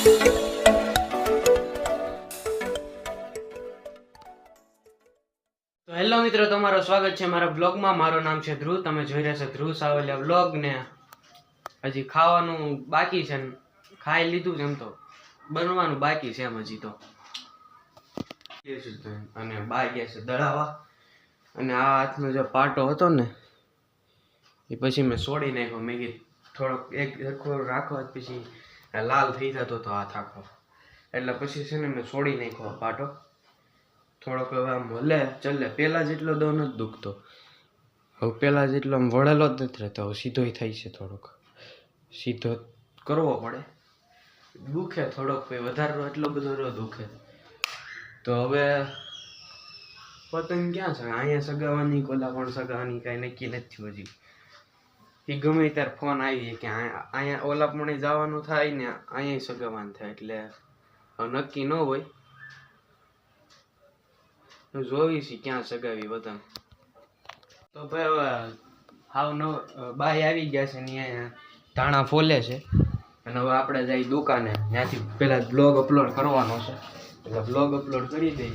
તો હેલો મિત્રો, તમારું સ્વાગત છે મારા બ્લોગમાં. મારું નામ છે ધ્રુવ. તમે જોઈ રહ્યા છો ધ્રુવ સાવલિયા બ્લોગ ને હજી ખાવાનું બાકી છે ખાઈ લીધું છે એમ તો. બનવાનું બાકી છે એમ હજી તો. અને બા છે દળાવા અને આ હાથનો જે પાટો હતો ને, એ પછી મેં છોડી નાખ્યો. મેં કીધું થોડોક એક રાખો, પછી લાલ થઈ જતો હતો હાથ આખો એટલે પછી છે ને મેં છોડી નાખ્યો પાટો. થોડોક હવે આમ હલે, ચાલે. પહેલાં જેટલો દો નથી દુખતો. હવે પહેલાં જેટલો આમ વળેલો જ નથી રહેતો. હવે સીધોય થાય છે થોડોક. સીધો કરવો પડે. દુખે થોડોક ભાઈ. વધારે એટલો બધો રહ્યો દુખે. તો હવે પતંગ ક્યાં છે? અહીંયા સગાવાની કોલા પણ સગાવાની કાંઈ નક્કી નથી હજી. એ ગમે ત્યારે ફોન આવી કે અહીંયા અહીંયા ઓલા પણ જવાનું થાય ને અહીંયા સગાવાનું થાય એટલે નક્કી ન હોય. હું જોવી છે ક્યાં સગાવી બધા તો ભાઈ હવે હાવ નવ બાય આવી ગયા છે ને અહીંયા ધાણા ફોલે છે. અને હવે આપણે જઈ દુકાને. ત્યાંથી પહેલાં બ્લોગ અપલોડ કરવાનો છે. એટલે બ્લોગ અપલોડ કરી દઈ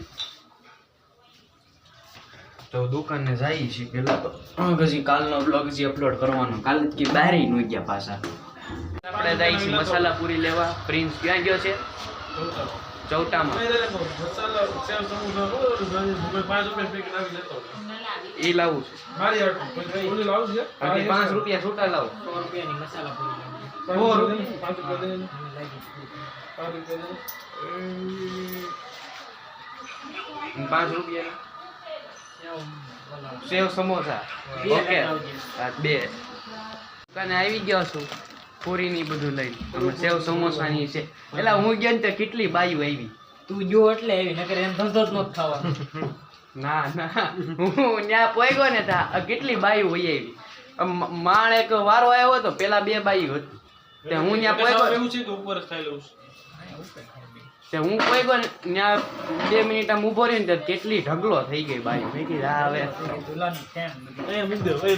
તો દુકાને જઈએ છીએ પેલા તો. પછી કાલનો બ્લોગ જે અપલોડ કરવાનો કાલે કે બહાર ન ગયા પાછા. આપણે જઈએ છીએ મસાલા પૂરી લેવા પ્રિન્સ ક્યાં ગયો છે? ચૌટામાં. એ લાવું છે. પાંચ રૂપિયા છૂટા લાવો. અને પાંચ રૂપિયા. સેવ સમોસા. ઓકે. બે. દુકાને આવી ગયો છું. પૂરી ની બધું લઈને સેવ સમોસા ની છે. એટલે હું ગયો ને તો કેટલી બાયું આવી? તું જો એટલે આવી નકર એમ ધંધો જ નહોતો થવાનો. ના ના. હું ત્યાં પોઈગો ને તા કેટલી બાયું હોય આવી? માણ એક વારો આવ્યો હતો પેલા બે બાયું હતી. હું ત્યાં પોઈગો તે હું કોઈ ને ત્યાં બે મિનિટ આમ ઊભો રહી ને કેટલી ઢગલો થઈ ગઈ બાયું મેં કીધું આ હવે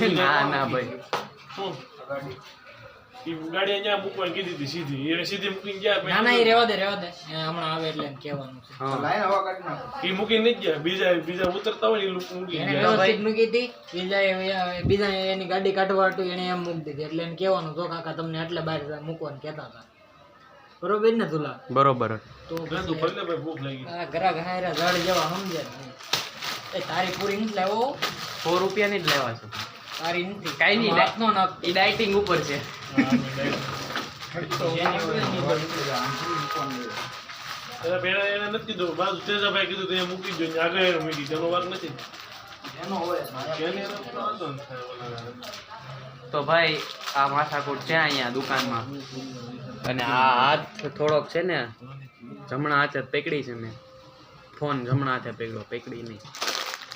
ના ના ભાઈ. ગાડી અહીંયા મૂકવાની કીધી હતી સીધી. એને સીધી મૂકીને ગયા ના ના દે રેવા દે. હમણાં આવે એટલે કહેવાનું એ મૂકીને નહીં ગયા. બીજા બીજા ઉતરતા હોય ને એ લોકો મૂકી એને ગયા. વ્યવસ્થિત મૂકી હતી. બીજા એ- બીજા એની ગાડી કાઢવા હતું એને એમ મૂકી દીધી. એટલે એને કેવાનું તો કાકા તમને એટલે બહાર મૂકવાનું કેતા હતા. બરોબર ને તુલા? બરોબર. તો ભૂખ લાગી. ઘાયરા જડ જેવા સમજે એ તારી પૂરી નથી લેવો સો રૂપિયાની જ લેવા છે. તારી નથી. કાંઈ નહીં. હાથ નો એ ડાયટિંગ ઉપર છે. પેલા એને નથી કીધું. બાજુ તેજાભાઈ કીધું તો એ મૂકી દો ને આગળ મૂકી તેનો વાક નથી. એનો ઓલા. તો ભાઈ આ માથાકૂટ છે અહીંયા દુકાનમાં. અને આ હાથ થોડોક છે ને જમણા હાથે પકડી છે મેં ફોન જમણા હાથે પકડ્યો પકડી નહીં.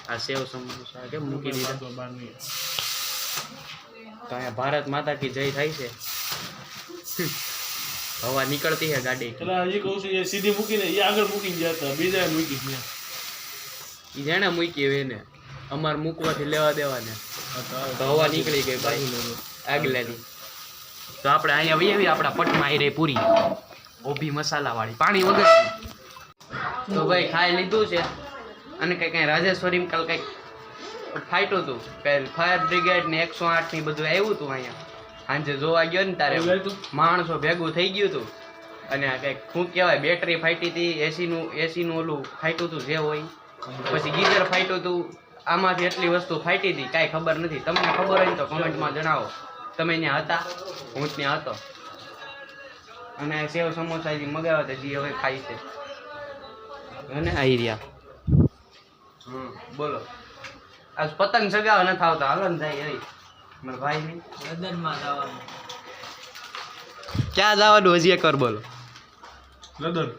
આ સેવ સમોસા કેમ મૂકી દીધા? તો અહીંયા ભારત માતા કી જય થાય છે. હવા નીકળતી છે ગાડી. એટલે હજી કહું છું એ સીધી મૂકીને એ આગળ મૂકીને જતા બીજા મૂકી ગયા જેણે મૂકી એને. અમાર મૂકવાથી લેવા દેવાને. તો હવા નીકળી ગઈ ભાઈ. આગલેની. તો આપણે અહીંયા આવી આપણા પટમાં આવી રહી પૂરી. ઓભી મસાલા વાળી પાણી વગર તો ભાઈ ખાઈ લીધું છે. અને કઈ કંઈ રાજેશ્વરી કાલ કંઈક ફાટ્યું હતું કાંઈ ફાયર બ્રિગેડ ને એકસો આઠની બધું આવ્યું હતું અહીંયા. સાંજે જોવા ગયો ને તારે. માણસો ભેગું થઈ ગયું હતું અને કંઈક શું કહેવાય બેટરી ફાટી હતી એસીનું એસીનું ઓલું ફાટ્યું હતું જે હોય. પછી ગીઝર ફાટ્યું હતું આમાંથી એટલી વસ્તુ ફાટી હતી કાંઈ ખબર નથી. તમને ખબર હોય તો કોમેન્ટમાં જણાવો. તમે ત્યાં હતા હું ત્યાં હતો. અને સેવ સમોસા જે મગાવ્યા હતા જે હવે ખાઈ છે. અને? આવી રહ્યા. હમ બોલો. આજ પતંગ સગાવા નથી આવતા હાલો ને થાય એવી. મારા ભાઈ નહીં લદનમાં જવાનું. ક્યાં જવાનું હજી એક વાર બોલો. લદન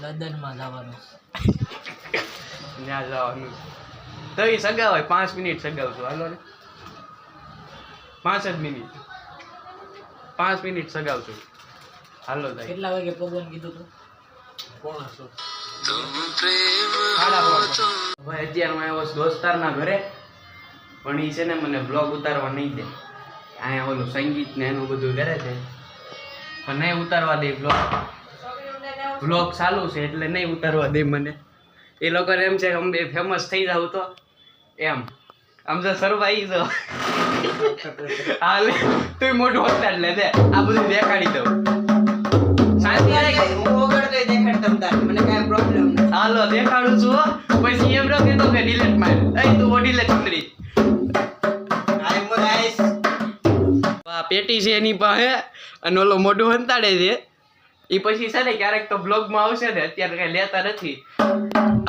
લદનમાં જવાનું. ત્યાં જવાનું. તો એ સગાવાય પાંચ મિનિટ સગાવશું હાલો ને. પાંચ જ મિનિટ. પાંચ મિનિટ સગાવશું હાલો જાય કેટલા વાગે પગવાન કીધું તું? કોણ હશો. ભાઈ અત્યારે હું આવ્યો છું દોસ્તારના ઘરે પણ એ છે ને મને બ્લોગ ઉતારવા નહીં દે. અહીંયા ઓલું સંગીત ને એનું બધું કરે છે. પણ નહીં ઉતારવા દે બ્લોગ વ્લોગ ચાલુ છે એટલે નહીં ઉતારવા દે મને. એ લોકોને એમ છે કે બે ફેમસ થઈ જાવ તો. એમ. આમ તો સરવાઈ જો હાલે તું મોટું હોતા લે દે આ બધું દેખાડી દઉં. શાંતિ. હું વગાડતો દેખાડ તમ મને કાંઈ પ્રોબ્લેમ નથી. હાલો દેખાડું છું પછી એમ રાખી તો કે ડિલેટ માર. એ તું મોર આઈસ. પેટી છે એની પાસે અને ઓલો મોઢું હંતાડે છે. એ પછી છે ને ક્યારેક તો બ્લોગમાં આવશે ને અત્યારે કઈ લેતા નથી.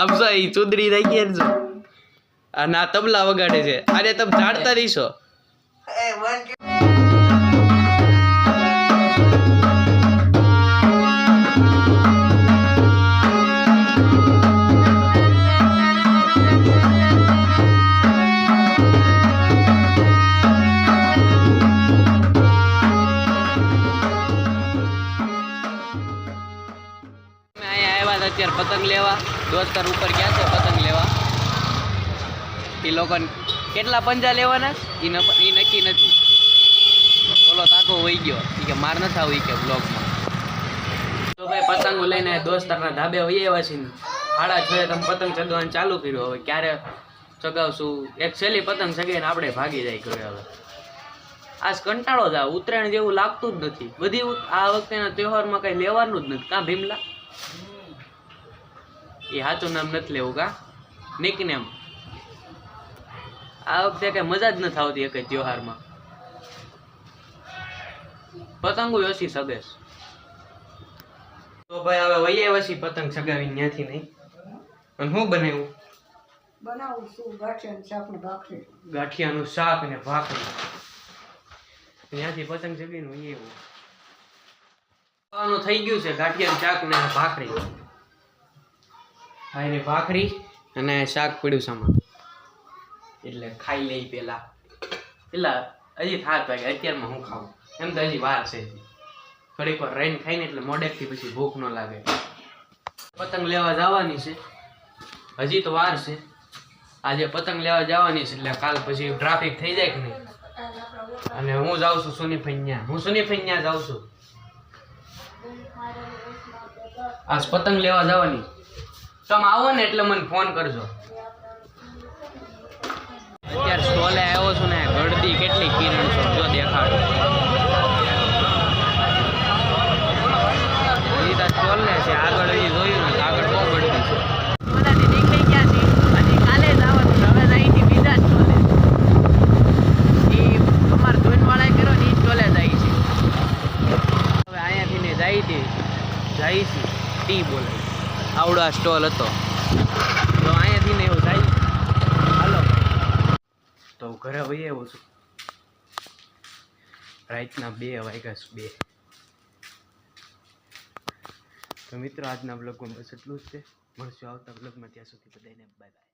આમ જો એ ચુદડી રાખી જો. અને આ તબલા વગાડે છે. અરે તમે જાણતા રહીશો અત્યારે પતંગ લેવા. દોસ્તર ઉપર ગયા છે પતંગ લેવા? એ લોકોને કેટલા પંજા લેવાના? એ એ નક્કી નથી. બોલો તાકો વહી ગયો. એ કે માર નથી આવી કે બ્લોગમાં. તો ભાઈ પતંગો લઈને દોસ્તરના ધાબે વહી આવ્યા છીએ સાડા છ તમે પતંગ ચગાવવાનું ચાલુ કર્યું. હવે ક્યારે ચગાવશું? એક છેલ્લી પતંગ ચગાવીને આપણે ભાગી જાય ઘરે હવે. આજ કંટાળો જ આવે ઉત્તરાયણ જેવું લાગતું જ નથી. બધી આ વખતેના તહેવારમાં કઈ લેવાનું જ નથી. કાં ભીમલા? એ સાચું નામ નથી લેવું કા? નિકનેમ આ વખતે કઈ મજા જ નથી આવતી એક ત્યોહારમાં. પતંગો યોશી સગેશ તો ભાઈ હવે વૈયે વસી પતંગ સગાવી ત્યાંથી નહીં? અને શું બનાવ્યું બનાવું શું ગાંઠિયાનું શાક ને ભાખરી. ગાંઠિયાનું શાક ને ભાખરી. ત્યાંથી પતંગ ચગીને વૈયે એવું. ખાવાનું થઈ ગયું છે ગાંઠિયાનું શાક ને ભાખરી. એને ભાખરી અને શાક પડ્યું સામાન. એટલે ખાઈ લઈ પેલા. પેલા હજી થાક વાગે, અત્યારમાં હું ખાઉં. એમ તો હજી વાર છે. થોડીક વાર રહીને ખાઈને એટલે મોડેકથી પછી ભૂખ ન લાગે. પતંગ લેવા જવાની છે. હજી તો વાર છે. આજે પતંગ લેવા જવાની છે એટલે કાલ પછી ટ્રાફિક થઈ જાય કે નહીં? અને હું જાઉં છું સુની ફૈયા હું સુની ફૈયા જાઉં છું. આજ પતંગ લેવા જવાની. તમે આવો ને એટલે મને ફોન કરજો. અત્યારે સ્ટોલે આવ્યો છું ને, ગળદી કેટલી કિરણ છો, જો દેખાડો. સ્ટોલ ને છે, આગળ જોયું ને તો આગળ બહુ ગળદી છે બધાથી નીકળી ગયા છે અને કાલે જ આવવાનું છે. હવે અહીંથી બીજા સ્ટોલે એ અમાર ધૂનવાળાએ કર્યો ને એ સ્ટોલે જાય છે હવે અહીંયાથી ને જાય છે જાય છે ટી બોલે આવડો સ્ટોલ હતો. તો અહીંયાથી ને એવું થાય. હાલો. તો હું ઘરે વહી આવ્યો છું. રાતના બે વાગ્યા બે. તો મિત્રો, આજના બ્લોગમાં બસ એટલું જ છે. મળશું આવતા બ્લોગમાં ત્યાં સુધી બધાને બાય બાય